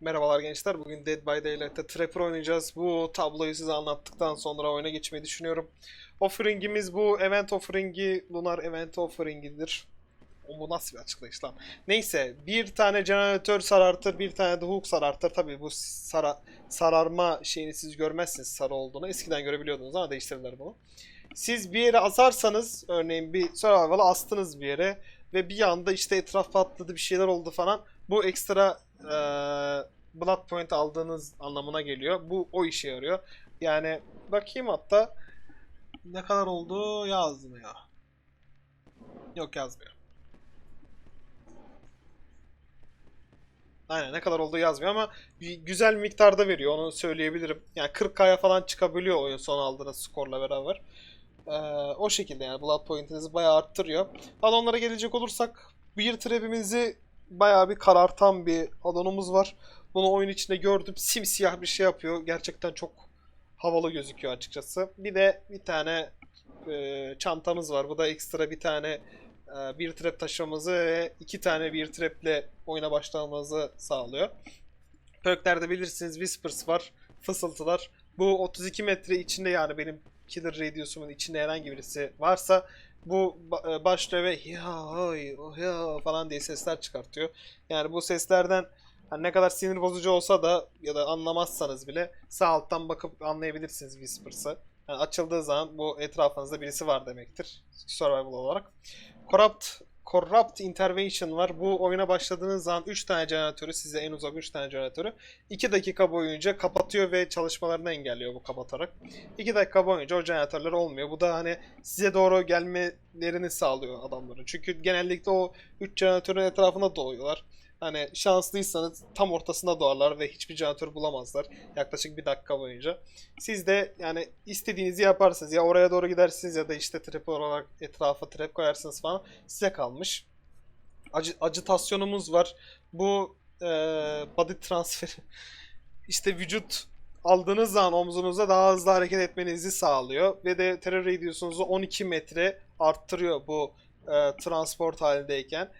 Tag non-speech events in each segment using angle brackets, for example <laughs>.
Merhabalar gençler. Bugün Dead by Daylight'ta Trapper oynayacağız. Bu tabloyu size anlattıktan sonra oyuna geçmeyi düşünüyorum. Offering'imiz bu. Event offering'i Lunar Event offering'idir. Bu nasıl bir açıklayış lan? Neyse bir tane jeneratör sarartır, bir tane de hook sarartır. Tabii bu sara, sararma şeyini siz görmezsiniz sarı olduğunu. Eskiden görebiliyordunuz ama değiştirdiler bunu. Siz bir yere asarsanız örneğin bir survival'a astınız bir yere ve bir anda işte etraf patladı bir şeyler oldu falan. Bu ekstra eee blood point aldığınız anlamına geliyor. Bu o işe yarıyor. Yani bakayım hatta ne kadar oldu yazmıyor. Yok yazmıyor. Aynen ne kadar olduğu yazmıyor ama güzel miktarda veriyor onu söyleyebilirim. Yani 40k'ya falan çıkabiliyor oyun son aldığınız skorla beraber. Ee, o şekilde yani blood point'inizi bayağı arttırıyor. Addonlara gelecek olursak bir trap'imizi bayağı bir karartan bir addonumuz var. Bunu oyun içinde gördüm. Simsiyah bir şey yapıyor. Gerçekten çok havalı gözüküyor açıkçası. Bir de bir tane e, çantamız var. Bu da ekstra bir tane e, bir trap taşımamızı ve iki tane bir traple oyuna başlamamızı sağlıyor. Perklerde bilirsiniz Whispers var. Fısıltılar. Bu 32 metre içinde yani benim Killer Radius'umun içinde herhangi birisi varsa bu e, başlıyor ve ya hay oh ya falan diye sesler çıkartıyor. Yani bu seslerden hani ne kadar sinir bozucu olsa da ya da anlamazsanız bile sağ alttan bakıp anlayabilirsiniz Whispers'ı. Yani açıldığı zaman bu etrafınızda birisi var demektir. Survival olarak. Corrupt Corrupt Intervention var. Bu oyuna başladığınız zaman 3 tane jeneratörü, size en uzak 3 tane jeneratörü 2 dakika boyunca kapatıyor ve çalışmalarını engelliyor bu kapatarak. 2 dakika boyunca o jeneratörler olmuyor. Bu da hani size doğru gelmelerini sağlıyor adamların. Çünkü genellikle o 3 jeneratörün etrafına doğuyorlar. Hani şanslıysanız tam ortasında doğarlar ve hiçbir jeneratör bulamazlar yaklaşık bir dakika boyunca. Siz de yani istediğinizi yaparsınız. Ya oraya doğru gidersiniz ya da işte trap olarak etrafa trap koyarsınız falan. Size kalmış. Acı, acıtasyonumuz var. Bu eee body transferi. <laughs> işte vücut aldığınız zaman omzunuza daha hızlı hareket etmenizi sağlıyor. Ve de terör radiusunuzu 12 metre arttırıyor bu e, transport halindeyken.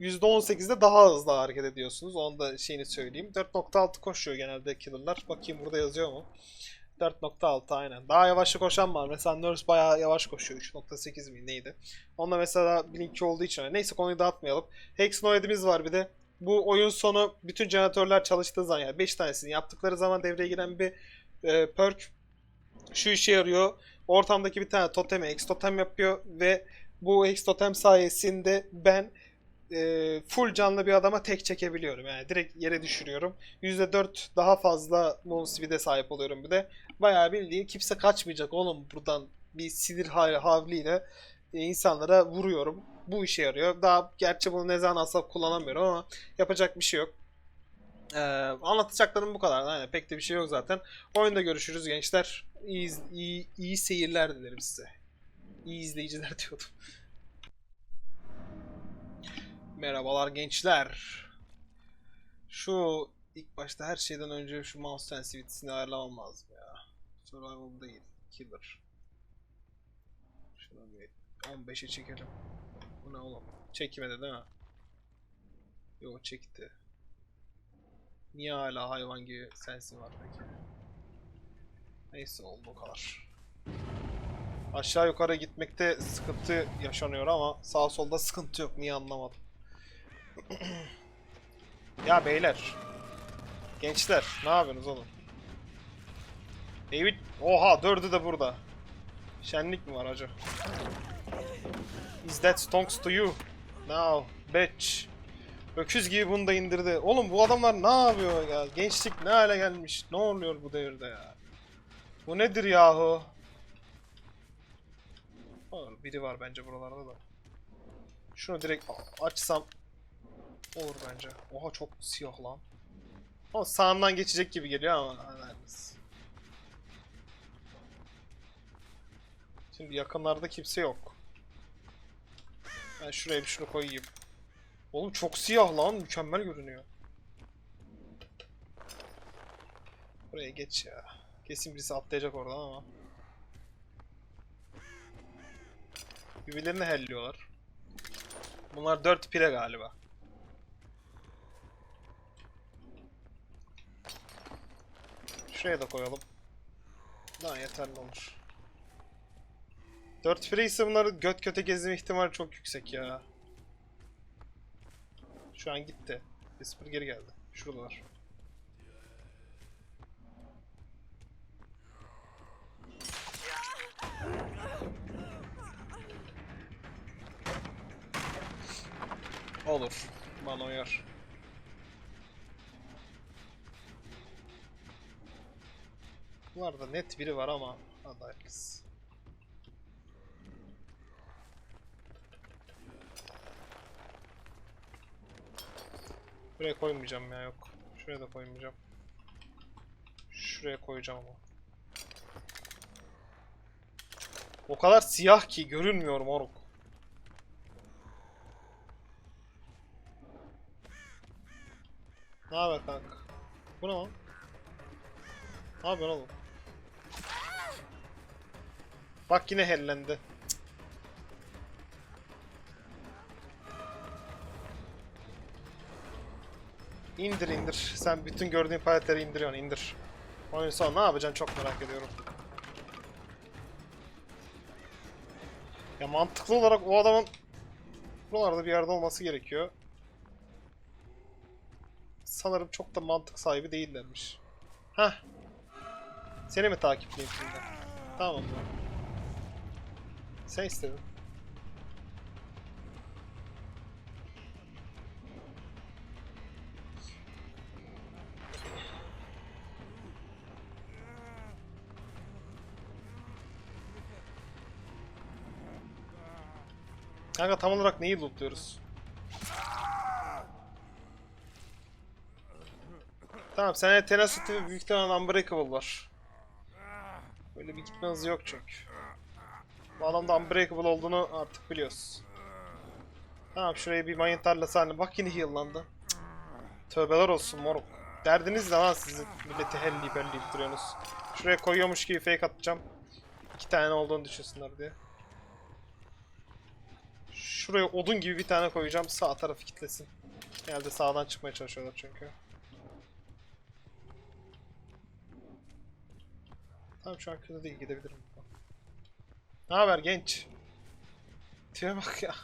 %18'de daha hızlı hareket ediyorsunuz. Onu da şeyini söyleyeyim. 4.6 koşuyor genelde killer'lar. Bakayım burada yazıyor mu? 4.6 aynen. Daha yavaş koşan var. Mesela Nurse bayağı yavaş koşuyor. 3.8 mi neydi? Onda mesela Blink olduğu için. Neyse konuyu dağıtmayalım. Hex Noed'imiz var bir de. Bu oyun sonu bütün jeneratörler çalıştığı zaman yani 5 tanesini yaptıkları zaman devreye giren bir e, perk şu işe yarıyor. Ortamdaki bir tane totemi X totem yapıyor ve bu X totem sayesinde ben e, full canlı bir adama tek çekebiliyorum. Yani direkt yere düşürüyorum. %4 daha fazla move speed'e sahip oluyorum bir de. Bayağı bildiğin kimse kaçmayacak oğlum buradan bir sinir ha- havliyle e, insanlara vuruyorum. Bu işe yarıyor. Daha gerçi bunu ne zaman asla kullanamıyorum ama yapacak bir şey yok. Ee, anlatacaklarım bu kadar. Yani pek de bir şey yok zaten. Oyunda görüşürüz gençler. İyi, iyi, iyi seyirler dilerim size. İyi izleyiciler <laughs> diyordum. Merhabalar gençler. Şu ilk başta her şeyden önce şu mouse sensitivity'sini ayarlamam lazım ya. Survival değil, killer. Şunu bir 15'e çekelim. Bu ne oğlum? Çekmedi değil mi? Yo çekti. Niye hala hayvan gibi sensi var peki? Neyse oldu o kadar. Aşağı yukarı gitmekte sıkıntı yaşanıyor ama sağ solda sıkıntı yok. Niye anlamadım. <clears throat> ya beyler. Gençler ne yapıyorsunuz oğlum? David oha dördü de burada. Şenlik mi var acı? Is that stonks to you? Now, bitch. Öküz gibi bunu da indirdi. Oğlum bu adamlar ne yapıyor ya? Gençlik ne hale gelmiş? Ne oluyor bu devirde ya? Bu nedir yahu? Oğlum biri var bence buralarda da. Şunu direkt açsam olur bence. Oha çok siyah lan. Ama sağımdan geçecek gibi geliyor ama. Anladınız. Şimdi yakınlarda kimse yok. Ben şuraya bir şunu koyayım. Oğlum çok siyah lan. Mükemmel görünüyor. Buraya geç ya. Kesin birisi atlayacak oradan ama. Birbirlerini helliyorlar. Bunlar 4 pire galiba. Şuraya da koyalım. Daha yeterli olur. 4 free isimleri göt köte gezme ihtimali çok yüksek ya. Şu an gitti. Whisper geri geldi. Şuradalar. Olur. Bana uyar. Bunlarda net biri var ama hadi kız. Buraya koymayacağım ya yok. Şuraya da koymayacağım. Şuraya koyacağım ama. O kadar siyah ki görünmüyor moruk. Ne haber kanka? Bu ne lan? Ne yapıyorsun oğlum? Bak yine hellendi. İndir indir. Sen bütün gördüğün paletleri indiriyorsun indir. Oyun sonu ne yapacaksın çok merak ediyorum. Ya mantıklı olarak o adamın buralarda bir yerde olması gerekiyor. Sanırım çok da mantık sahibi değillermiş. Heh. Seni mi takipleyeyim şimdi? Tamam. Sen istedin. Kanka tam olarak neyi lootluyoruz? Tamam sende Tenacity ve büyük ihtimalle Unbreakable var. Böyle bir gitme yok çünkü. Bu adamda Unbreakable olduğunu artık biliyoruz. Tamam şuraya bir mayın tarlası. Bak yine heal'landı. Tövbeler olsun moruk. Derdiniz ne lan sizin? Milleti helleyip helleyip duruyorsunuz. Şuraya koyuyormuş gibi fake atacağım. İki tane olduğunu düşünsünler diye. Şuraya odun gibi bir tane koyacağım. Sağ tarafı kitlesin. Genelde sağdan çıkmaya çalışıyorlar çünkü. Tamam şu an kötü değil gidebilirim. Ne haber genç? Tipe bak ya.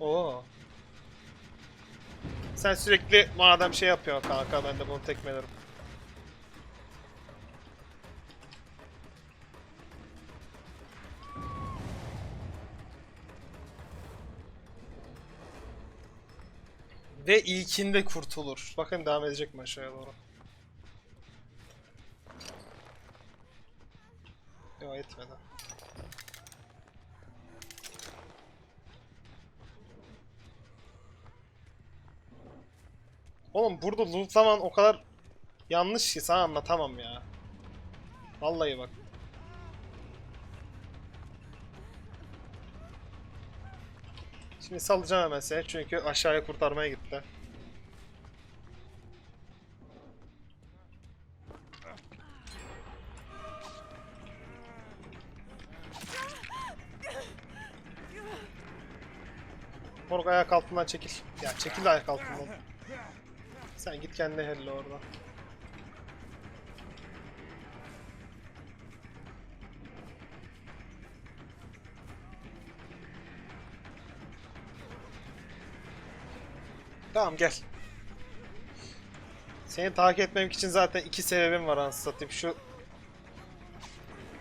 Oo. Sen sürekli madem şey yapıyorsun kanka ben de bunu tekmelerim. Ve ilkinde kurtulur. Bakın devam edecek mi aşağıya doğru? Yok etmedi. Oğlum burada lootlaman o kadar yanlış ki sana anlatamam ya. Vallahi bak. Şimdi salacağım hemen seni çünkü aşağıya kurtarmaya gitti. Moruk ayak altından çekil. Ya çekil ayak altından. Sen git kendine helle orada. Tamam gel. Seni takip etmem için zaten iki sebebim var anasını satayım. Şu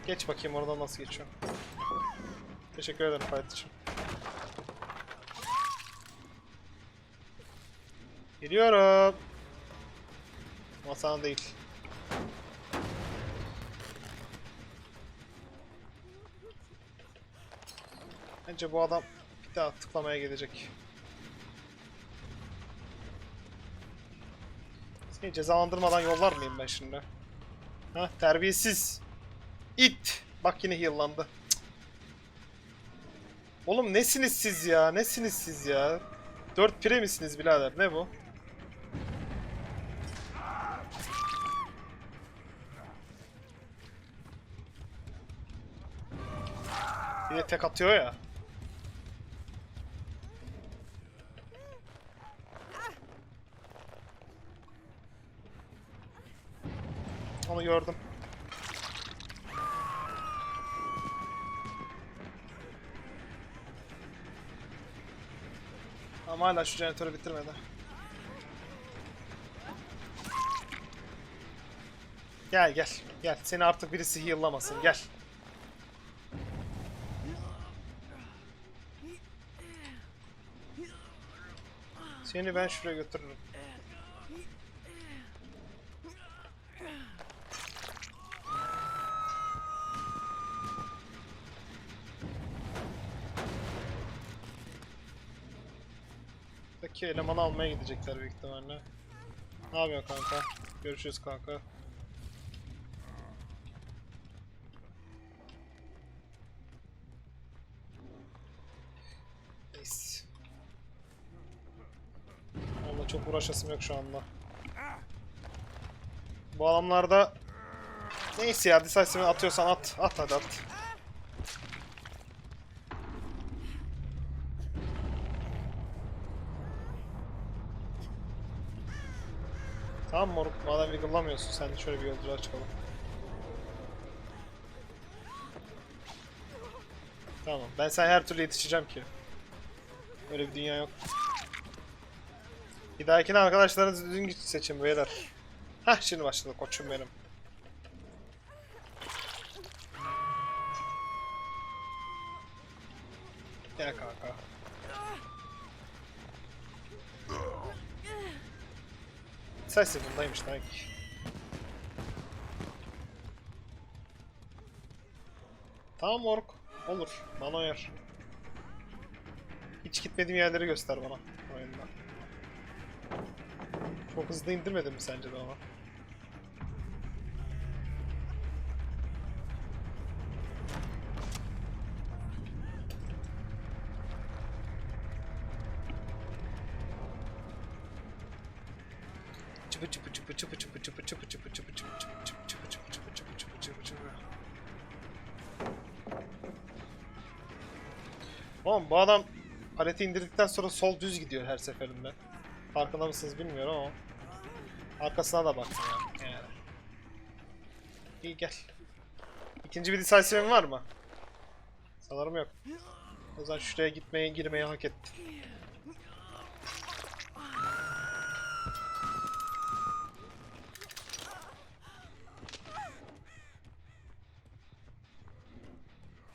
Geç bakayım oradan nasıl geçiyor. Teşekkür ederim fight Geliyorum. Ama sana değil. Bence bu adam bir daha tıklamaya gelecek. Seni cezalandırmadan yollar mıyım ben şimdi? Ha terbiyesiz. İt. Bak yine heal'landı. Cık. Oğlum nesiniz siz ya? Nesiniz siz ya? 4 pire misiniz birader? Ne bu? De tek atıyor ya. Onu gördüm. Ama hala şu jeneratörü bitirmedi. Gel gel. Gel. Seni artık birisi heal'lamasın. Gel. Seni ben şuraya götürürüm. Peki elemanı almaya gidecekler büyük ihtimalle. Ne yapıyorsun kanka? Görüşürüz kanka. Neyse. Valla çok uğraşasım yok şu anda. Bu adamlarda Neyse ya Decisive'i atıyorsan at. At hadi at. Tamam moruk madem wiggle'lamıyorsun sen de şöyle bir yolculuğa çıkalım. Tamam ben sen her türlü yetişeceğim ki. Öyle bir dünya yok. Bir dahakine arkadaşlarınızı düzgün seçin beyler. Hah şimdi başladı koçum benim. Gel kanka. Sensin bundaymış demek. Tamam moruk. Olur. Bana uyar. Hiç gitmediğim yerleri göster bana oyunda. Çok hızlı indirmedin mi sence de ama? Çıpı çıpı çıpı çıpı çıpı çıpı çıpı çıpı çıpı çıpı çıpı çıpı çıpı çıpı çıpı çıpı çıpı çıpı çıpı. Oğlum bu adam paleti indirdikten sonra sol düz gidiyor her seferinde. Farkında mısınız bilmiyorum ama. Arkasına da baktım ya. Yani. İyi gel. İkinci bir decisive'in var mı? Sanırım yok. O zaman şuraya gitmeye girmeyi hak etti.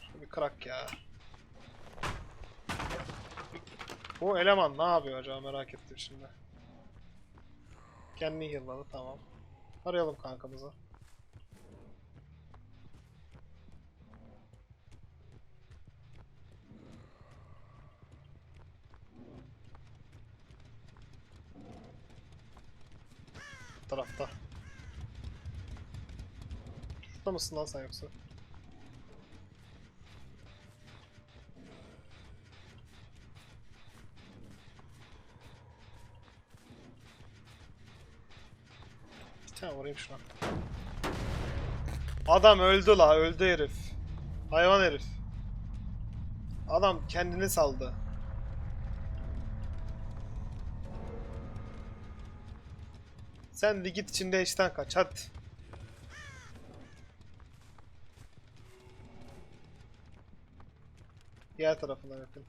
Şu bir krak ya. Bu eleman ne yapıyor acaba merak ettim şimdi. Kendini heal'ladı tamam. Arayalım kankamızı. Tarafta. Şurada mısın lan sen yoksa? Tane vurayım şuna. Adam öldü la öldü herif. Hayvan herif. Adam kendini saldı. Sen de git içinde işten kaç hadi. Diğer tarafından yapın.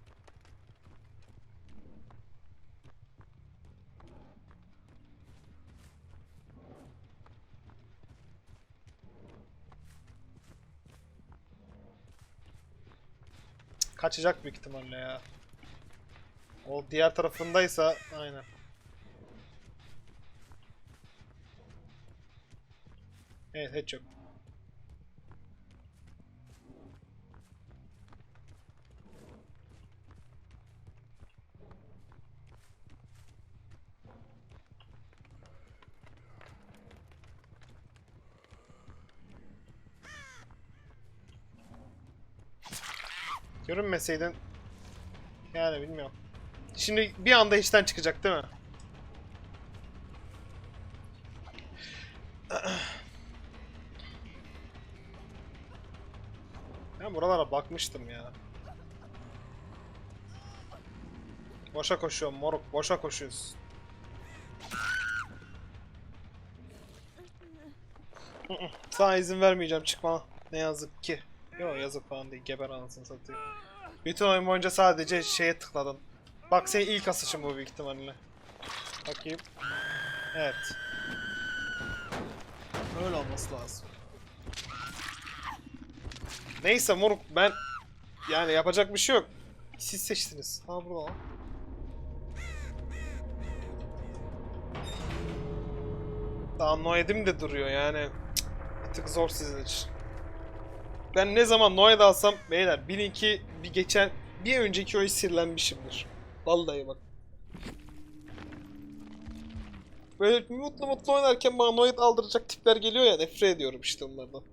Kaçacak büyük ihtimalle ya. O diğer tarafındaysa aynen. Evet hiç yok. Görünmeseydin yani bilmiyorum. Şimdi bir anda işten çıkacak değil mi? <clears throat> Ben buralara bakmıştım ya. Boşa koşuyorum moruk, boşa koşuyoruz. <clears throat> Sana izin vermeyeceğim çıkma. Ne yazık ki. Yok yazık falan değil. Geber anasını satayım. Bütün oyun boyunca sadece şeye tıkladın. Bak senin ilk asışın bu büyük ihtimalle. Bakayım. Evet. Öyle olması lazım. Neyse moruk ben yani yapacak bir şey yok. Siz seçtiniz. Ha burada. Daha Noed'im de duruyor yani. Cık, Bir tık zor sizin için. Ben ne zaman Noed alsam beyler bilin ki bir geçen bir önceki oy sirlenmişimdir. Vallahi bak. Böyle mutlu mutlu oynarken bana Noed aldıracak tipler geliyor ya nefret ediyorum işte onlardan.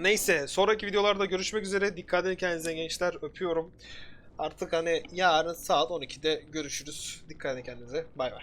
Neyse sonraki videolarda görüşmek üzere. Dikkat edin kendinize gençler. Öpüyorum. Artık hani yarın saat 12'de görüşürüz. Dikkat edin kendinize. Bay bay.